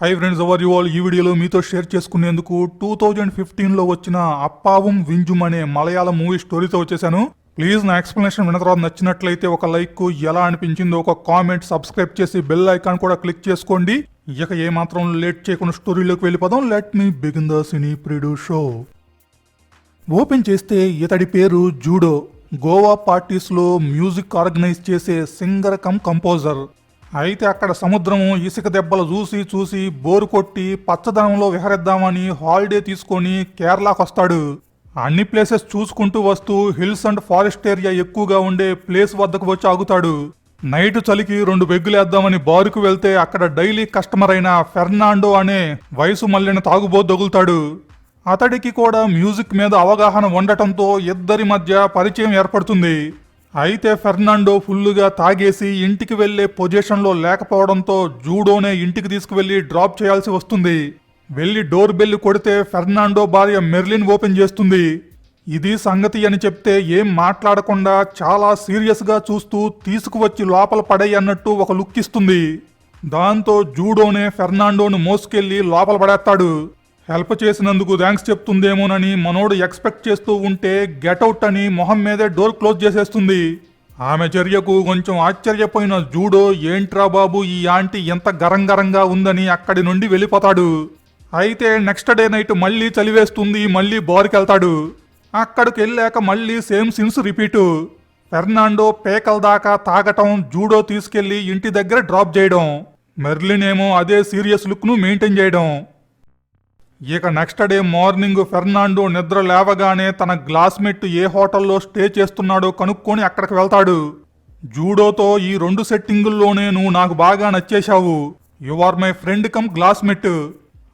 Hi friends how are you all ఈ వీడియోలో మీతో షేర్ చేసుకునేందుకు టూ థౌజండ్ ఫిఫ్టీన్లో వచ్చిన అప్పావం వింజుమ్ అనే మలయాళ మూవీ స్టోరీతో వచ్చేసాను. ప్లీజ్ నా ఎక్స్ప్లెనేషన్ విన్న తర్వాత నచ్చినట్లయితే ఒక లైక్ ఎలా అనిపించిందో ఒక కామెంట్ సబ్స్క్రైబ్ చేసి బెల్ ఐకాన్ కూడా క్లిక్ చేసుకోండి. ఇక ఏమాత్రం లేట్ చేయకుండా స్టోరీలోకి వెళ్ళిపోదాం. లెట్ మీ బిగిన్ ద సినీ ప్రిడు షో ఓపెన్ చేస్తే ఇతడి పేరు జూడో. గోవా పార్టీస్లో మ్యూజిక్ ఆర్గనైజ్ చేసే సింగర్ కమ్ కంపోజర్ అయితే అక్కడ సముద్రము ఇసుక దెబ్బలు చూసి చూసి బోరు కొట్టి పచ్చదనంలో విహరిద్దామని హాలిడే తీసుకొని కేరళకు వస్తాడు. అన్ని ప్లేసెస్ చూసుకుంటూ వస్తూ హిల్స్ అండ్ ఫారెస్ట్ ఏరియా ఎక్కువగా ఉండే ప్లేస్ వద్దకు వచ్చి ఆగుతాడు. నైట్ చలికి రెండు బెగ్గులేద్దామని బారుకు వెళ్తే అక్కడ డైలీ కస్టమర్ అయిన ఫెర్నాండో అనే వయసు మళ్ళిన తాగుబో తగులుతాడు. అతడికి కూడా మ్యూజిక్ మీద అవగాహన ఉండటంతో ఇద్దరి మధ్య పరిచయం ఏర్పడుతుంది. అయితే ఫెర్నాండో ఫుల్లుగా తాగేసి ఇంటికి వెళ్ళే పొజిషన్లో లేకపోవడంతో జూడోనే ఇంటికి తీసుకువెళ్ళి డ్రాప్ చేయాల్సి వస్తుంది. వెళ్ళి డోర్ బెల్ కొడితే ఫెర్నాండో భార్య మెర్లిన్ ఓపెన్ చేస్తుంది. ఇది సంగతి అని చెప్తే ఏం మాట్లాడకుండా చాలా సీరియస్గా చూస్తూ తీసుకువచ్చి లోపల పడేయి అన్నట్టు ఒక లుక్ ఇస్తుంది. దాంతో జూడోనే ఫెర్నాండోను మోసుకెళ్ళి లోపల పడేస్తాడు. హెల్ప్ చేసినందుకు థ్యాంక్స్ చెప్తుందేమోనని మనోడు ఎక్స్పెక్ట్ చేస్తూ ఉంటే గెటౌట్ అని మొహం మీదే డోర్ క్లోజ్ చేసేస్తుంది. ఆమె చర్యకు కొంచెం ఆశ్చర్యపోయిన జూడో ఏంట్రా బాబు ఈ ఆంటీ ఎంత గరంగరంగా ఉందని అక్కడి నుండి వెళ్ళిపోతాడు. అయితే నెక్స్ట్ డే నైట్ మళ్ళీ చలివేస్తుంది మళ్ళీ బార్కి వెళ్తాడు అక్కడికి వెళ్ళాక మళ్ళీ సేమ్ సిన్స్ రిపీటు. ఫెర్నాండో పేకల దాకా తాగటం జూడో తీసుకెళ్ళి ఇంటి దగ్గర డ్రాప్ చేయడం. మెర్లిన్ ఏమో అదే సీరియస్ లుక్ను మెయింటైన్ చేయడం. ఇక నెక్స్ట్ డే మార్నింగ్ ఫెర్నాండో నిద్ర లేవగానే తన గ్లాస్మేట్ ఏ హోటల్లో స్టే చేస్తున్నాడో కనుక్కొని అక్కడికి వెళ్తాడు. జూడోతో ఈ రెండు సెట్టింగుల్లోనే నువ్వు నాకు బాగా నచ్చేశావు. You are my friend cum classmate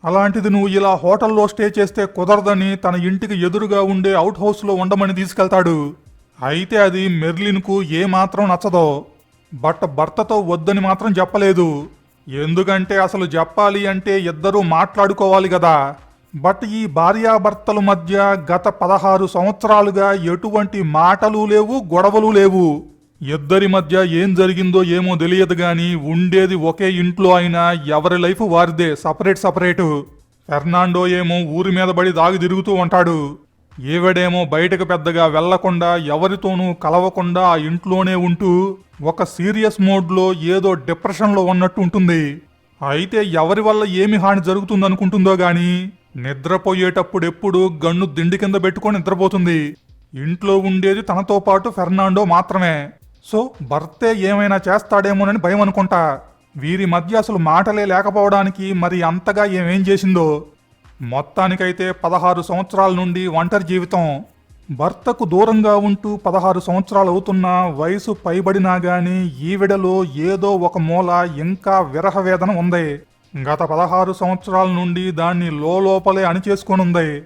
అలాంటిది నువ్వు ఇలా హోటల్లో స్టే చేస్తే కుదరదని తన ఇంటికి ఎదురుగా ఉండే అవుట్ హౌస్లో ఉండమని తీసుకెళ్తాడు. అయితే అది మెర్లిన్కు ఏమాత్రం నచ్చదో. బట్ భర్తతో వద్దని మాత్రం చెప్పలేదు. ఎందుకంటే అసలు చెప్పాలి అంటే ఇద్దరూ మాట్లాడుకోవాలి కదా. బట్ ఈ భార్యాభర్తల మధ్య గత పదహారు సంవత్సరాలుగా ఎటువంటి మాటలు లేవు గొడవలు లేవు. ఇద్దరి మధ్య ఏం జరిగిందో ఏమో తెలియదు కానీ ఉండేది ఒకే ఇంట్లో అయినా ఎవరి లైఫ్ వారిదే సపరేట్ సపరేటు. ఫెర్నాండో ఏమో ఊరి మీద పడి దాగి తిరుగుతూ ఉంటాడు. ఈవిడేమో బయటకు పెద్దగా వెళ్ళకుండా ఎవరితోనూ కలవకుండా ఆ ఇంట్లోనే ఉంటూ ఒక సీరియస్ మోడ్లో ఏదో డిప్రెషన్లో ఉన్నట్టు ఉంటుంది. అయితే ఎవరి వల్ల ఏమి హాని జరుగుతుందనుకుంటుందో కానీ నిద్రపోయేటప్పుడు ఎప్పుడు గన్ను దిండి కింద పెట్టుకొని నిద్రపోతుంది. ఇంట్లో ఉండేది తనతో పాటు ఫెర్నాండో మాత్రమే. సో భర్తే ఏమైనా చేస్తాడేమోనని భయం అనుకుంటా వీరి మధ్య అసలు మాటలే లేకపోవడానికి మరి అంతగా ఏమేం చేసిందో. మొత్తానికైతే పదహారు సంవత్సరాల నుండి ఒంటరి జీవితం. భర్తకు దూరంగా ఉంటూ పదహారు సంవత్సరాలు అవుతున్నా వయసు పైబడినా గాని ఈవిడలో ఏదో ఒక మూల ఇంకా విరహవేదన ఉంది. గత పదహారు సంవత్సరాల నుండి దాన్ని లోపలే అణిచేసుకొనుంది.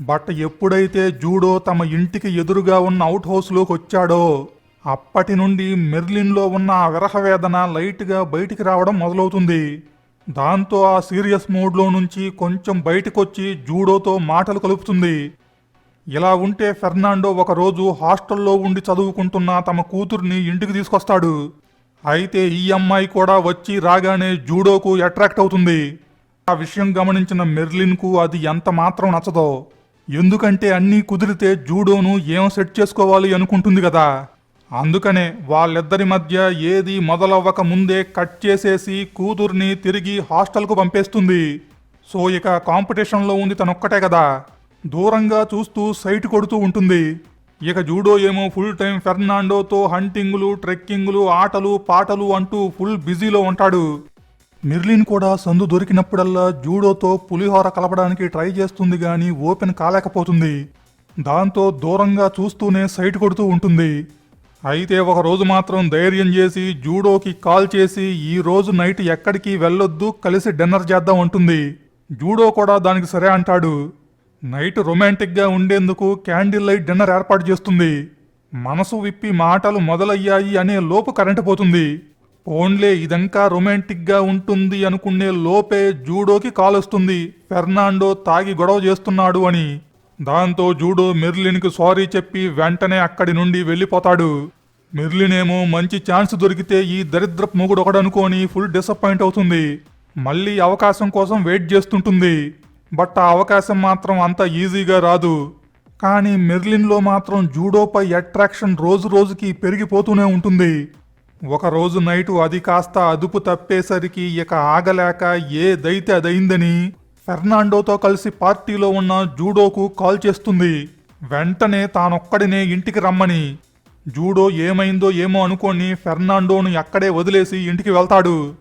బట్ ఎప్పుడైతే జూడో తమ ఇంటికి ఎదురుగా ఉన్న అవుట్ హౌస్లోకి వచ్చాడో అప్పటి నుండి మెర్లిన్లో ఉన్న ఆ విరహవేదన లైట్గా బయటికి రావడం మొదలవుతుంది. దాంతో ఆ సీరియస్ మూడ్లో నుంచి కొంచెం బయటకొచ్చి జూడోతో మాటలు కలుపుతుంది. ఇలా ఉంటే ఫెర్నాండో ఒకరోజు హాస్టల్లో ఉండి చదువుకుంటున్న తమ కూతుర్ని ఇంటికి తీసుకొస్తాడు. అయితే ఈ అమ్మాయి కూడా వచ్చి రాగానే జూడోకు అట్రాక్ట్ అవుతుంది. ఆ విషయం గమనించిన మెర్లిన్కు అది ఎంత మాత్రం నచ్చదో. ఎందుకంటే అన్నీ కుదిరితే జూడోను ఏం సెట్ చేసుకోవాలి అనుకుంటుంది కదా. అందుకనే వాళ్ళిద్దరి మధ్య ఏది మొదలవ్వక ముందే కట్ చేసేసి కూతుర్ని తిరిగి హాస్టల్కు పంపేస్తుంది. సో ఇక కాంపిటీషన్లో ఉంది తనొక్కటే కదా. దూరంగా చూస్తూ సైట్ కొడుతూ ఉంటుంది. ఇక జూడో ఏమో ఫుల్ టైం ఫెర్నాండోతో హంటింగులు ట్రెక్కింగ్లు ఆటలు పాటలు అంటూ ఫుల్ బిజీలో ఉంటాడు. మిర్లిన్ కూడా సందు దొరికినప్పుడల్లా జూడోతో పులిహోర కలపడానికి ట్రై చేస్తుంది కానీ ఓపెన్ కాలేకపోతుంది. దాంతో దూరంగా చూస్తూనే సైట్ కొడుతూ ఉంటుంది. అయితే ఒకరోజు మాత్రం ధైర్యం చేసి జూడోకి కాల్ చేసి ఈ రోజు నైట్ ఎక్కడికి వెళ్ళొద్దు కలిసి డిన్నర్ చేద్దాం అంటుంది. జూడో కూడా దానికి సరే అంటాడు. నైట్ రొమాంటిక్గా ఉండేందుకు క్యాండిల్ లైట్ డిన్నర్ ఏర్పాటు చేస్తుంది. మనసు విప్పి మాటలు మొదలయ్యాయి అనే లోపు కరెంటు పోతుంది. ఓన్లే ఇదంకా రొమాంటిక్గా ఉంటుంది అనుకునే లోపే జూడోకి కాల్ వస్తుంది. ఫెర్నాండో తాగి గొడవ చేస్తున్నాడు అని. దాంతో జూడో మెర్లిన్కి సారీ చెప్పి వెంటనే అక్కడి నుండి వెళ్ళిపోతాడు. మెర్లిన్ ఏమో మంచి ఛాన్స్ దొరికితే ఈ దరిద్రపు మొగుడు ఒకడనుకొని ఫుల్ డిసప్పాయింట్ అవుతుంది. మళ్ళీ అవకాశం కోసం వెయిట్ చేస్తుంటుంది. బట్ ఆ అవకాశం మాత్రం అంత ఈజీగా రాదు. కానీ మెర్లిన్లో మాత్రం జూడోపై అట్రాక్షన్ రోజు రోజుకి పెరిగిపోతూనే ఉంటుంది. ఒక రోజు నైటు అది కాస్త అదుపు తప్పేసరికి ఇక ఆగలేక ఏదైతే అదైందని ఫెర్నాండోతో కలిసి పార్టీలో ఉన్న జూడోకు కాల్ చేస్తుంది. వెంటనే తానొక్కడినే ఇంటికి రమ్మని. జూడో ఏమైందో ఏమో అనుకొని ఫెర్నాండోను అక్కడే వదిలేసి ఇంటికి వెళ్తాడు.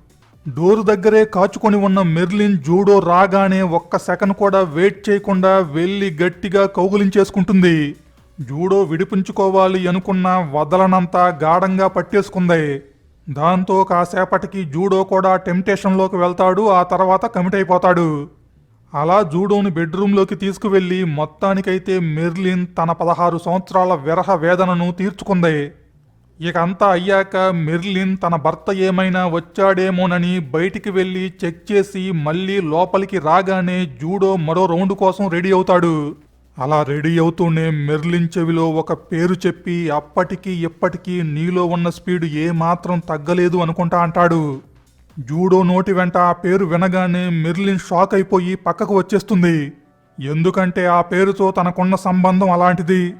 డోరు దగ్గరే కాచుకొని ఉన్న మెర్లిన్ జూడో రాగానే ఒక్క సెకండ్ కూడా వెయిట్ చేయకుండా వెళ్ళి గట్టిగా కౌగులించేసుకుంటుంది. జూడో విడిపించుకోవాలి అనుకున్న వదలనంతా గాఢంగా పట్టేసుకుంది. దాంతో కాసేపటికి జూడో కూడా టెంప్టేషన్లోకి వెళ్తాడు ఆ తర్వాత కమిట్ అయిపోతాడు. అలా జూడోని బెడ్రూమ్లోకి తీసుకువెళ్ళి మొత్తానికైతే మెర్లిన్ తన పదహారు సంవత్సరాల విరహ వేదనను తీర్చుకుంది. ఇక అంతా అయ్యాక మెర్లిన్ తన భర్త ఏమైనా వచ్చాడేమోనని బయటికి వెళ్ళి చెక్ చేసి మళ్ళీ లోపలికి రాగానే జూడో మరో రౌండ్ కోసం రెడీ అవుతాడు. అలా రెడీ అవుతూనే మెర్లిన్ చెవిలో ఒక పేరు చెప్పి అప్పటికి ఇప్పటికీ నీలో ఉన్న స్పీడ్ ఏమాత్రం తగ్గలేదు అనుకుంటా అంటాడు. జూడో నోటి వెంట ఆ పేరు వినగానే మెర్లిన్ షాక్ అయిపోయి పక్కకు వచ్చేస్తుంది. ఎందుకంటే ఆ పేరుతో తనకున్న సంబంధం అలాంటిది.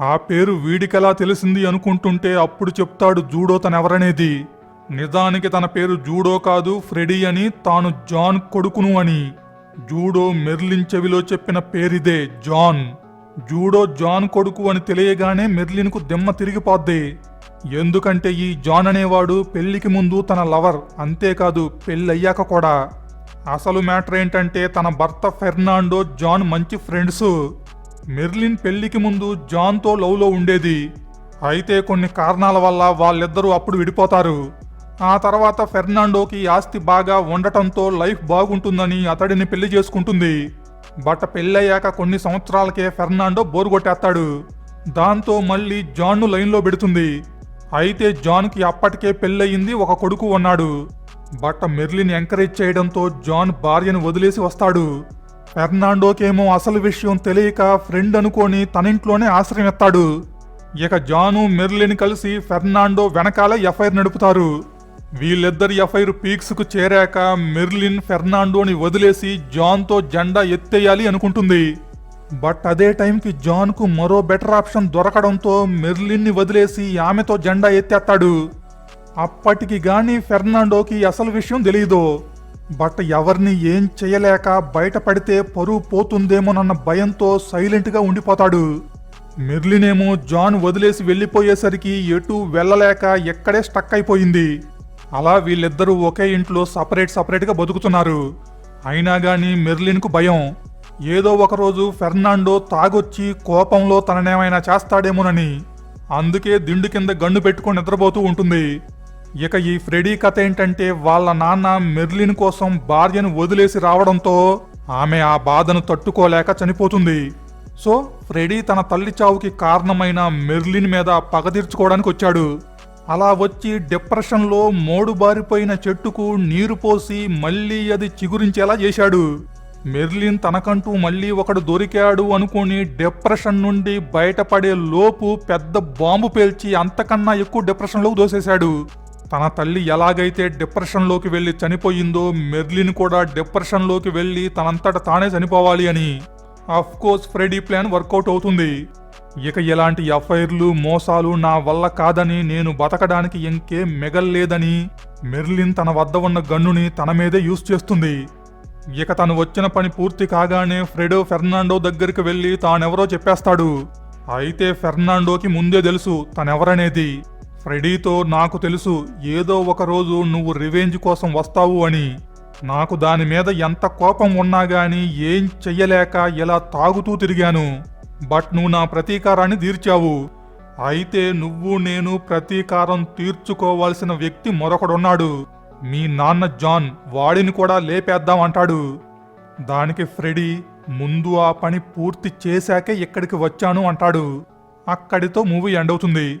ఆ పేరు వీడికెలా తెలిసింది అనుకుంటుంటే అప్పుడు చెప్తాడు జూడో తనెవరనేది. నిజానికి తన పేరు జూడో కాదు ఫ్రెడీ అని తాను జాన్ కొడుకును అని. జూడో మెర్లిన్ చెవిలో చెప్పిన పేరిదే జాన్. జూడో జాన్ కొడుకు అని తెలియగానే మెర్లిన్కు దిమ్మ తిరిగిపోద్ది. ఎందుకంటే ఈ జాన్ అనేవాడు పెళ్ళికి ముందు తన లవర్ అంతేకాదు పెళ్ళయ్యాక కూడా. అసలు మ్యాటర్ ఏంటంటే తన భర్త ఫెర్నాండో జాన్ మంచి ఫ్రెండ్స్. మెర్లిన్ పెళ్ళికి ముందు జాన్తో లవ్లో ఉండేది. అయితే కొన్ని కారణాల వల్ల వాళ్ళిద్దరూ అప్పుడు విడిపోతారు. ఆ తర్వాత ఫెర్నాండోకి ఆస్తి బాగా ఉండటంతో లైఫ్ బాగుంటుందని అతడిని పెళ్ళి చేసుకుంటుంది. బట్ పెళ్ళయ్యాక కొన్ని సంవత్సరాలకే ఫెర్నాండో బోరు కొట్టేస్తాడు. దాంతో మళ్ళీ జాన్ను లైన్లో పెడుతుంది. అయితే జాన్కి అప్పటికే పెళ్ళయింది ఒక కొడుకు ఉన్నాడు. బట్ మెర్లిన్ ఎంకరేజ్ చేయడంతో జాన్ భార్యను వదిలేసి వస్తాడు. ఫెర్నాండోకేమో అసలు విషయం తెలియక ఫ్రెండ్ అనుకొని తనింట్లోనే ఆశ్రయం ఎత్తాడు ఇక జాను మెర్లిన్ కలిసి ఫెర్నాండో వెనకాల ఎఫ్ఐఆర్ నడుపుతారు. వీళ్ళిద్దరి ఎఫ్ఐఆర్ పీక్స్కు చేరాక మెర్లిన్ ఫెర్నాండోని వదిలేసి జాన్తో జెండా ఎత్తేయాలి అనుకుంటుంది. బట్ అదే టైంకి జాన్కు మరో బెటర్ ఆప్షన్ దొరకడంతో మెర్లిన్ని వదిలేసి ఆమెతో జెండా ఎత్తేస్తాడు. అప్పటికి గాని ఫెర్నాండోకి అసలు విషయం తెలియదు బట్ ఎవరిని ఏం చేయలేక బయటపడితే పరువు పోతుందేమోనన్న భయంతో సైలెంట్గా ఉండిపోతాడు. మెర్లినేమో జాన్ వదిలేసి వెళ్ళిపోయేసరికి ఎటు వెళ్ళలేక ఎక్కడే స్టక్ అయిపోయింది. అలా వీళ్ళిద్దరూ ఒకే ఇంట్లో సపరేట్ సపరేట్గా బతుకుతున్నారు. అయినా కానీ మెర్లిన్కు భయం. ఏదో ఒకరోజు ఫెర్నాండో తాగొచ్చి కోపంలో తననేమైనా చేస్తాడేమోనని. అందుకే దిండు కింద గన్ను పెట్టుకొని నిద్రపోతూ ఉంటుంది. ఇక ఈ ఫ్రెడీ కథ ఏంటంటే వాళ్ళ నాన్న మెర్లిన్ కోసం భార్యను వదిలేసి రావడంతో ఆమె ఆ బాధను తట్టుకోలేక చనిపోతుంది. సో ఫ్రెడీ తన తల్లి చావుకి కారణమైన మెర్లిన్ మీద పగ తీర్చుకోవడానికి వచ్చాడు. అలా వచ్చి డిప్రెషన్లో మోడుబారిపోయిన చెట్టుకు నీరు పోసి మళ్ళీ అది చిగురించేలా చేశాడు. మెర్లిన్ తనకంటూ మళ్ళీ ఒకడు దొరికాడు అనుకుని డిప్రెషన్ నుండి బయటపడే లోపు పెద్ద బాంబు పేల్చి అంతకన్నా ఎక్కువ డిప్రెషన్లోకి దోసేశాడు. తన తల్లి ఎలాగైతే డిప్రెషన్లోకి వెళ్ళి చనిపోయిందో మెర్లిన్ కూడా డిప్రెషన్లోకి వెళ్ళి తనంతట తానే చనిపోవాలి అని. Of course Freddy plan work out అవుతుంది. ఇక ఇలాంటి ఎఫ్ఐఆర్లు మోసాలు నా వల్ల కాదని నేను బతకడానికి ఇంకేం మిగల్లేదని మెర్లిన్ తన వద్ద ఉన్న గన్నుని తన మీదే యూజ్ చేస్తుంది. ఇక తను వచ్చిన పని పూర్తి కాగానే ఫ్రెడో ఫెర్నాండో దగ్గరికి వెళ్ళి తానెవరో చెప్పేస్తాడు. అయితే ఫెర్నాండోకి ముందే తెలుసు తనెవరనేది. ఫ్రెడీతో నాకు తెలుసు ఏదో ఒకరోజు నువ్వు రివెంజ్ కోసం వస్తావు అని. నాకు దాని మీద ఎంత కోపం ఉన్నా గాని ఏం చెయ్యలేక ఇలా తాగుతూ తిరిగాను. బట్ నువ్వు నా ప్రతీకారాన్ని తీర్చావు. అయితే నువ్వు నేను ప్రతీకారం తీర్చుకోవాల్సిన వ్యక్తి మరొకడున్నాడు. మీ నాన్న జాన్ వాడిని కూడా లేపేద్దాం అంటాడు. దానికి ఫ్రెడీ ముందు ఆ పని పూర్తి చేశాకే ఇక్కడికి వచ్చాను అంటాడు. అక్కడితో మూవీ ఎండ్ అవుతుంది